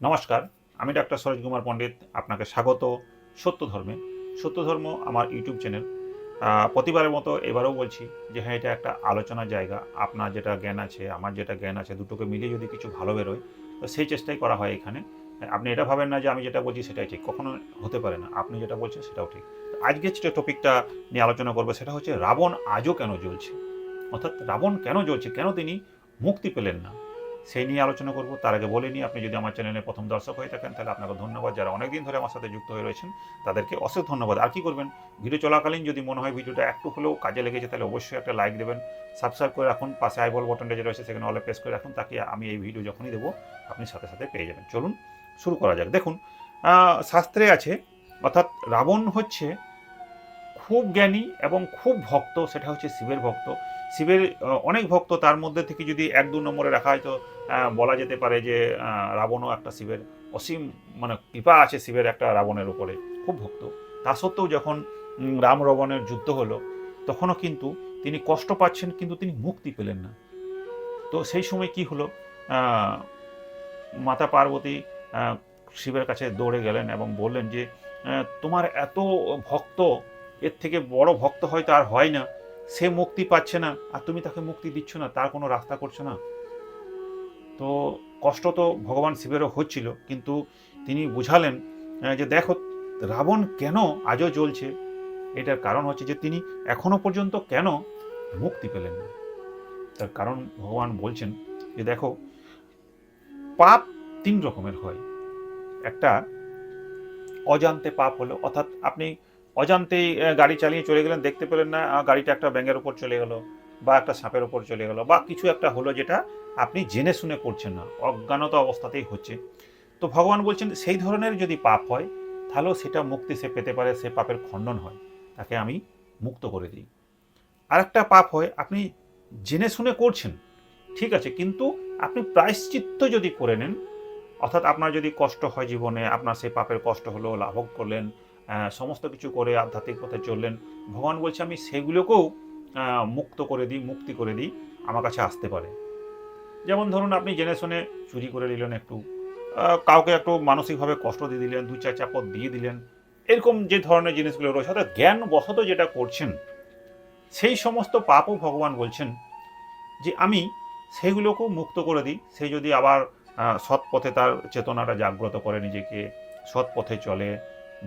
নমস্কার, আমি ডাক্তার সরোজ কুমার পণ্ডিত, আপনাকে স্বাগত সত্য ধর্মে সত্য ধর্ম আমার ইউটিউব চ্যানেল। প্রতিবারের মতো এবারেও বলছি যে হ্যাঁ এটা একটা আলোচনার জায়গা। আপনার যেটা জ্ঞান আছে, আমার যেটা জ্ঞান আছে, দুটোকে মিলিয়ে যদি কিছু ভালো বেরোয়, তো সেই চেষ্টাই করা হয় এখানে। আপনি এটা ভাবেন না যে আমি যেটা বলছি সেটাই ঠিক, কখনো হতে পারে না। আপনি যেটা বলছেন সেটাও ঠিক। আজকে যে টপিকটা নিয়ে আলোচনা করব সেটা হচ্ছে, রাবণ আজও কেন জ্বলছে? অর্থাৎ রাবণ কেন জ্বলছে? কেন তিনি মুক্তি পেলেন না? সেই নিয়ে আলোচনা করব। তার আগে বলে নিই, আপনি যদি আমার চ্যানেলে প্রথম দর্শক হয়ে থাকেন, তাহলে আপনাকে ধন্যবাদ। যারা অনেকদিন ধরে আমার সাথে যুক্ত হয়ে রয়েছেন, তাদেরকে অশেষ ধন্যবাদ। আর কি করবেন? ভিডিও চলাকালীন যদি মনে হয় ভিডিওটা একটু হলেও কাজে লেগেছে, তাহলে অবশ্যই একটা লাইক দেবেন সাবস্ক্রাইব করে রাখুন। পাশে আইবল বটনটা যে রয়েছে, সেখানে অলে প্রেস করে রাখুন, তাকে আমি এই ভিডিও যখনই দেবো, আপনি সাথে সাথে পেয়ে যাবেন। চলুন, শুরু করা যাক। দেখুন শাস্ত্রে আছে, অর্থাৎ রাবণ হচ্ছে খুব জ্ঞানী এবং খুব ভক্ত, সেটা হচ্ছে শিবের ভক্ত। শিবের অনেক ভক্ত, তার মধ্যে থেকে যদি এক দু নম্বরে রাখা হয়, তো বলা যেতে পারে যে রাবণও একটা শিবের অসীম মানে কৃপা আছে শিবের একটা রাবণের উপরে, খুব ভক্ত। তা সত্ত্বেও যখন রাম রবণের যুদ্ধ হলো, তখনও কিন্তু তিনি কষ্ট পাচ্ছেন, কিন্তু তিনি মুক্তি পেলেন না। তো সেই সময় কি হলো? মাতা পার্বতী শিবের কাছে দৌড়ে গেলেন এবং বললেন যে তোমার এত ভক্ত, এর থেকে বড় ভক্ত হয়তো আর হয় না। সে মুক্তি পাচ্ছে না, আর তুমি তাকে মুক্তি দিচ্ছ না, তার কোনো রাস্তা করছ না? তো কষ্ট তো ভগবান শিবেরও হচ্ছিল, কিন্তু তিনি বুঝালেন যে দেখো, রাবণ কেন আজও জ্বলছে? এটার কারণ হচ্ছে যে তিনি এখনও পর্যন্ত কেন মুক্তি পেলেন না। তার কারণ ভগবান বলছেন যে দেখো, পাপ তিন রকমের হয়। একটা অজান্তে পাপ হলো, অর্থাৎ আপনি অজান্তেই গাড়ি চালিয়ে চলে গেলেন, দেখতে পেলেন না গাড়িটা একটা ব্যাঙের উপর চলে গেল। বা একটা সাপের ওপর চলে গেল বা কিছু একটা হলো যেটা আপনি জেনে শুনে করছেন না, অজ্ঞানতা অবস্থাতেই হচ্ছে। তো ভগবান বলছেন, সেই ধরনের যদি পাপ হয়, তাহলেও সেটা মুক্তি সে পেতে পারে, সে পাপের খণ্ডন হয়। তাকে আমি মুক্ত করে দিই। আরেকটা পাপ হয়, আপনি জেনে শুনে করছেন, ঠিক আছে, কিন্তু আপনি প্রায়শ্চিত্ত যদি করে নেন, অর্থাৎ আপনার যদি কষ্ট হয় জীবনে, আপনার সেই পাপের কষ্ট হলো, লাভক করলেন সমস্ত কিছু করে আধ্যাত্মিক পথে চললেন, ভগবান বলছে, আমি সেগুলোকেও মুক্ত করে দিই, মুক্তি করে দিই, আমার কাছে আসতে পারে। যেমন ধরুন আপনি জেনে শুনে চুরি করে দিলেন একটু কাউকে একটু মানসিকভাবে কষ্ট দিয়ে দিলেন, দু চার চাপত দিয়ে দিলেন, এরকম যে ধরনের জিনিসগুলো রয়েছে, অর্থাৎ জ্ঞান বশত যেটা করছেন, সেই সমস্ত পাপও ভগবান বলছেন যে আমি সেইগুলোকেও মুক্ত করে দিই। সে যদি আবার সৎ পথে তার চেতনাটা জাগ্রত করে নিজেকে সৎ পথে চলে,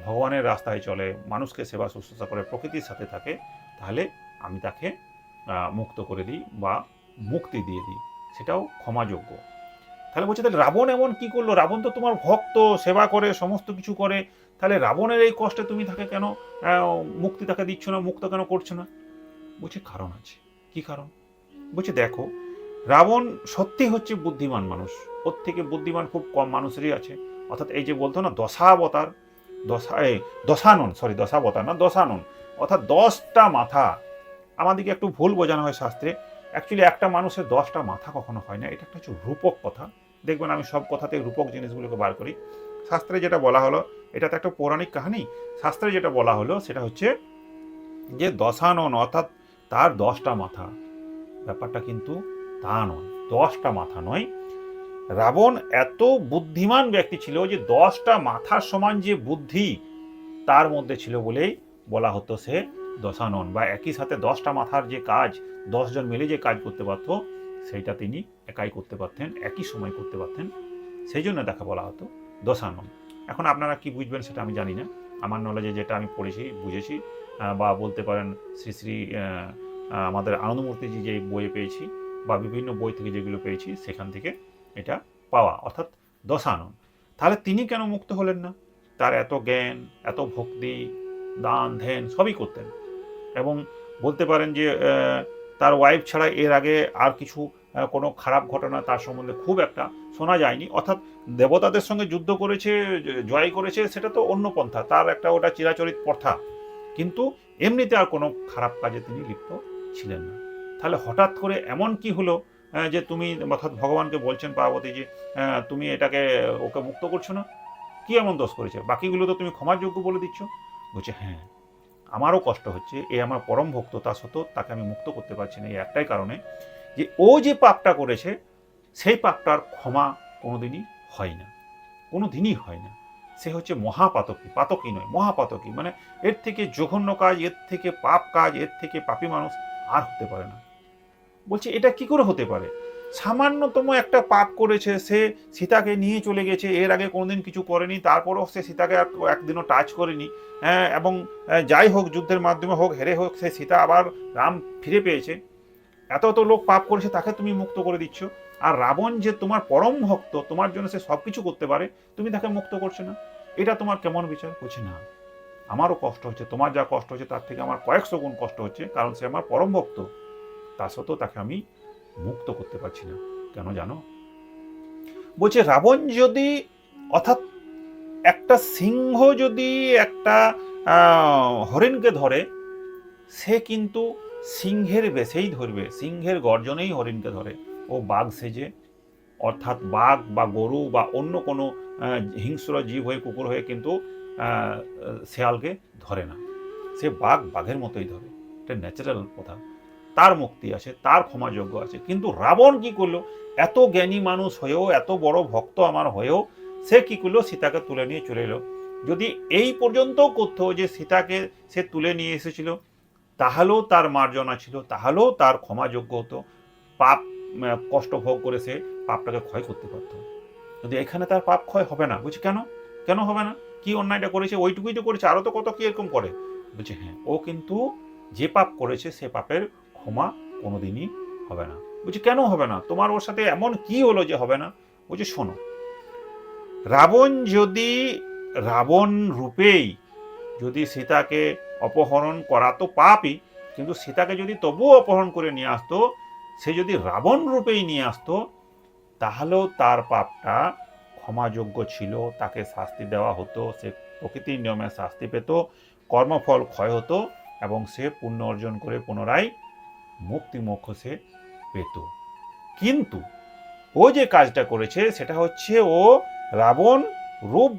ভগবানের রাস্তায় চলে, মানুষকে সেবা শুশ্রূষা করে, প্রকৃতির সাথে থাকে, তাহলে আমি তাকে মুক্ত করে দিই বা মুক্তি দিয়ে দিই। সেটাও ক্ষমাযোগ্য। তাহলে বলছে, তাহলে রাবণ এমন কি করল? রাবণ তো তোমার ভক্ত, সেবা করে, সমস্ত কিছু করে। তাহলে রাবণের এই কষ্টে তুমি তাকে কেন মুক্তি তাকে দিচ্ছ না, মুক্ত কেন করছ না? বলছে, কারণ আছে। কি কারণ? বলছে, দেখো, রাবণ সত্যি হচ্ছে বুদ্ধিমান মানুষ। ওর থেকে বুদ্ধিমান খুব কম মানুষেরই আছে। অর্থাৎ এই যে বলতো না, দশাবতার, দশা দশানন সরি দশাবতার না, দশানন। অর্থাৎ দশটা মাথা আমাদেরকে একটু ভুল বোঝানো হয় শাস্ত্রে। অ্যাকচুয়ালি একটা মানুষের দশটা মাথা কখনো হয় না, এটা একটা হচ্ছে রূপক কথা। দেখবেন আমি সব কথাতে রূপক জিনিসগুলোকে বার করি। শাস্ত্রে যেটা বলা হলো এটা তো একটা পৌরাণিক কাহিনী। শাস্ত্রে যেটা বলা হলো, সেটা হচ্ছে যে দশানন অর্থাৎ তার দশটা মাথা। ব্যাপারটা কিন্তু তা নয়, দশটা মাথা নয়। রাবণ এত বুদ্ধিমান ব্যক্তি ছিল যে দশটা মাথার সমান যে বুদ্ধি তার মধ্যে ছিল বলেই বলা হতো সে দশানন বা একই সাথে দশটা মাথার যে কাজ, দশজন মিলে যে কাজ করতে পারতো, সেইটা তিনি একাই করতে পারতেন, একই সময় করতে পারতেন। সেই জন্য দেখা বলা হতো দশানন। এখন আপনারা কি বুঝবেন সেটা আমি জানি না। আমার নলেজে যেটা আমি পড়েছি, বুঝেছি বা বলতে পারেন শ্রী শ্রী আমাদের আনন্দমূর্তিজি যে বইয়ে পেয়েছি বা বিভিন্ন বই থেকে যেগুলো পেয়েছি, সেখান থেকে এটা পাওয়া। অর্থাৎ দশানন। তাহলে তিনি কেন মুক্ত হলেন না? তার এত জ্ঞান, এত ভক্তি, দান, ধ্যান সবই করতেন। এবং বলতে পারেন যে তার ওয়াইফ ছাড়া এর আগে আর কিছু কোনো খারাপ ঘটনা তার সম্বন্ধে খুব একটা শোনা যায়নি। অর্থাৎ দেবতাদের সঙ্গে যুদ্ধ করেছে, জয় করেছে, সেটা তো অন্য পন্থা, তার একটা ওটা চিরাচরিত প্রথা। কিন্তু এমনিতে আর কোনো খারাপ কাজে তিনি লিপ্ত ছিলেন না। তাহলে হঠাৎ করে এমন কি হলো যে তুমি অর্থাৎ ভগবানকে বলছেন পার্বতী যে তুমি এটাকে, ওকে মুক্ত করছ না? কি এমন দোষ করেছে? বাকিগুলো তো তুমি ক্ষমার যোগ্য বলে দিচ্ছ। বলছে হ্যাঁ আমারও কষ্ট হচ্ছে, এ আমার পরম ভক্ত, তা সত্ত্বেও তাকে আমি মুক্ত করতে পারছি না এই একটাই কারণে যে ও যে পাপটা করেছে, সেই পাপটার ক্ষমা কোনোদিনই হয় না কোনো দিনই হয় না। সে হচ্ছে মহাপাতকী, পাতকী নয়, মহাপাতকী মানে এর থেকে জঘন্য কাজ, এর থেকে পাপ কাজ, এর থেকে পাপী মানুষ আর হতে পারে না। বলছে, এটা কি করে হতে পারে? সামান্যতম একটা পাপ করেছে সে সীতাকে নিয়ে চলে গেছে এর আগে কোনোদিন কিছু করেনি তারপরেও সে সীতাকে একদিনও টাচ করেনি। হ্যাঁ, এবং যাই হোক যুদ্ধের মাধ্যমে হোক হেরে হোক সে সীতা আবার রাম ফিরে পেয়েছে। এত তো লোক পাপ করেছে তাকে তুমি মুক্ত করে দিচ্ছ। আর রাবণ যে তোমার পরম ভক্ত তোমার জন্য সে সব কিছু করতে পারে তুমি তাকে মুক্ত করছ না? এটা তোমার কেমন বিচার? বলছে না আমারও কষ্ট হচ্ছে তোমার যা কষ্ট হচ্ছে তার থেকে আমার কয়েকশো গুণ কষ্ট হচ্ছে কারণ সে আমার পরম ভক্ত। তা সত্ত্বেও তাকে আমি মুক্ত করতে পারছি না। কেন জানো? বলছে, রাবণ যদি অর্থাৎ একটা সিংহ যদি একটা হরিণকে ধরে, সে কিন্তু সিংহের বেশেই ধরবে, সিংহের গর্জনেই হরিণকে ধরে। ও বাঘ সেজে, অর্থাৎ বাঘ বা গরু বা অন্য কোনো হিংস্র জীব হয়ে, কুকুর হয়ে কিন্তু শেয়ালকে ধরে না। সে বাঘ বাঘের মতোই ধরে। এটা ন্যাচারাল কথা। তার মুক্তি আছে, তার ক্ষমাযোগ্য আছে। কিন্তু রাবণ কি করল? এত জ্ঞানী মানুষ হয়েও, এত বড় ভক্ত আমার হয়েও, সে কি করল? সীতাকে তুলে নিয়ে চলে এলো। যদি এই পর্যন্ত করতো যে সীতাকে সে তুলে নিয়ে এসেছিল, তাহলেও তার মার্জনা ছিল, তাহলেও তার ক্ষমাযোগ্য হতো। পাপ কষ্ট ভোগ করে সে পাপটাকে ক্ষয় করতে পারতো। কিন্তু এখানে তার পাপ ক্ষয় হবে না বুঝছি কেন? কেন হবে না? কি অন্যায়টা করেছে? ওইটুকুই তো করেছে, আরও তো কত কি এরকম করে? বলছে হ্যাঁ ও কিন্তু যে পাপ করেছে, সে পাপের ক্ষমা কোনোদিনই হবে না। বলছি, কেন হবে না? তোমার ওর সাথে এমন কি হলো যে হবে না? বলছে, শোনো, রাবণ যদি রাবণ রূপেই যদি সীতাকে অপহরণ করা তো পাপই, কিন্তু সীতাকে যদি তবুও অপহরণ করে নিয়ে আসতো, সে যদি রাবণ রূপেই নিয়ে আসতো, তাহলেও তার পাপটা ক্ষমাযোগ্য ছিল। তাকে শাস্তি দেওয়া হতো, সে প্রকৃতির নিয়মে শাস্তি পেত, কর্মফল ক্ষয় হতো এবং সে পুণ্য অর্জন করে পুনরায় মুক্তি মোক্ষ সে পেত। কিন্তু ও যে কাজটা করেছে, সেটা হচ্ছে ও রাবণ রূপ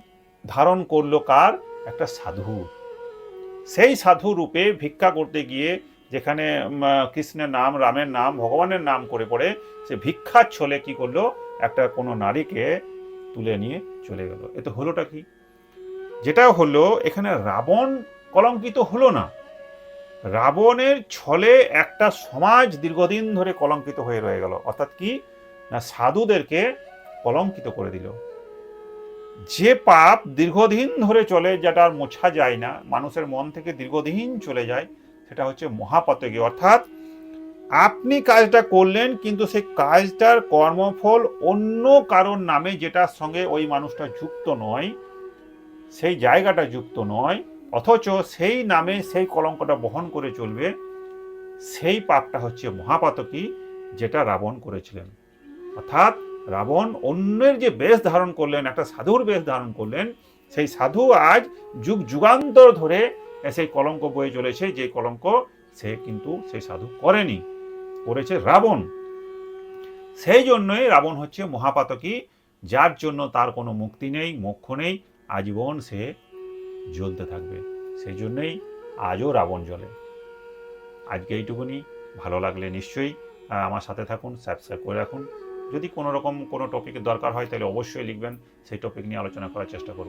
ধারণ করল কার? একটা সাধু। সেই সাধু রূপে ভিক্ষা করতে গিয়ে যেখানে কৃষ্ণের নাম, রামের নাম, ভগবানের নাম করে পড়ে, সে ভিক্ষার ছলে কি করল? একটা কোনো নারীকে তুলে নিয়ে চলে গেল। এ তো হলোটা কি? যেটা হলো, এখানে রাবণ কলঙ্কিত হলো না। রাবণের ছলে একটা সমাজ দীর্ঘদিন ধরে কলঙ্কিত হয়ে রয়ে গেল। অর্থাৎ কি? না, সাধুদেরকে কলঙ্কিত করে দিল। যে পাপ দীর্ঘদিন ধরে চলে যেটা আর মোছা যায় না, মানুষের মন থেকে দীর্ঘদিন চলে যায়, সেটা হচ্ছে মহাপতকী। অর্থাৎ আপনি কাজটা করলেন, কিন্তু সেই কাজটার কর্মফল অন্য কারোর নামে যেটার সঙ্গে ওই মানুষটা যুক্ত নয়, সেই জায়গাটা যুক্ত নয় অথচ সেই নামে সেই কলঙ্কটা বহন করে চলবে, সেই পাপটা হচ্ছে মহাপাতকী যেটা রাবণ করেছিলেন। অর্থাৎ রাবণ অন্যের যে বেশ ধারণ করলেন, একটা সাধুর বেশ ধারণ করলেন, সেই সাধু আজ যুগ যুগান্তর ধরে সেই কলঙ্ক বয়ে চলেছে, যে কলঙ্ক সে কিন্তু সেই সাধু করেনি, করেছে রাবণ। সেই জন্যই রাবণ হচ্ছে মহাপাতকী, যার জন্য তার কোনো মুক্তি নেই, মোক্ষ নেই, আজীবন সে জ্বলতে থাকবে। সেই জন্যই আজও রাবণ জ্বলে। আজকে এইটুকুনি। ভালো লাগলে নিশ্চয়ই আমার সাথে থাকুন সাবস্ক্রাইব করে রাখুন। যদি কোনো রকম কোনো টপিকের দরকার হয়, তাহলে অবশ্যই লিখবেন। সেই টপিক নিয়ে আলোচনা করার চেষ্টা করব।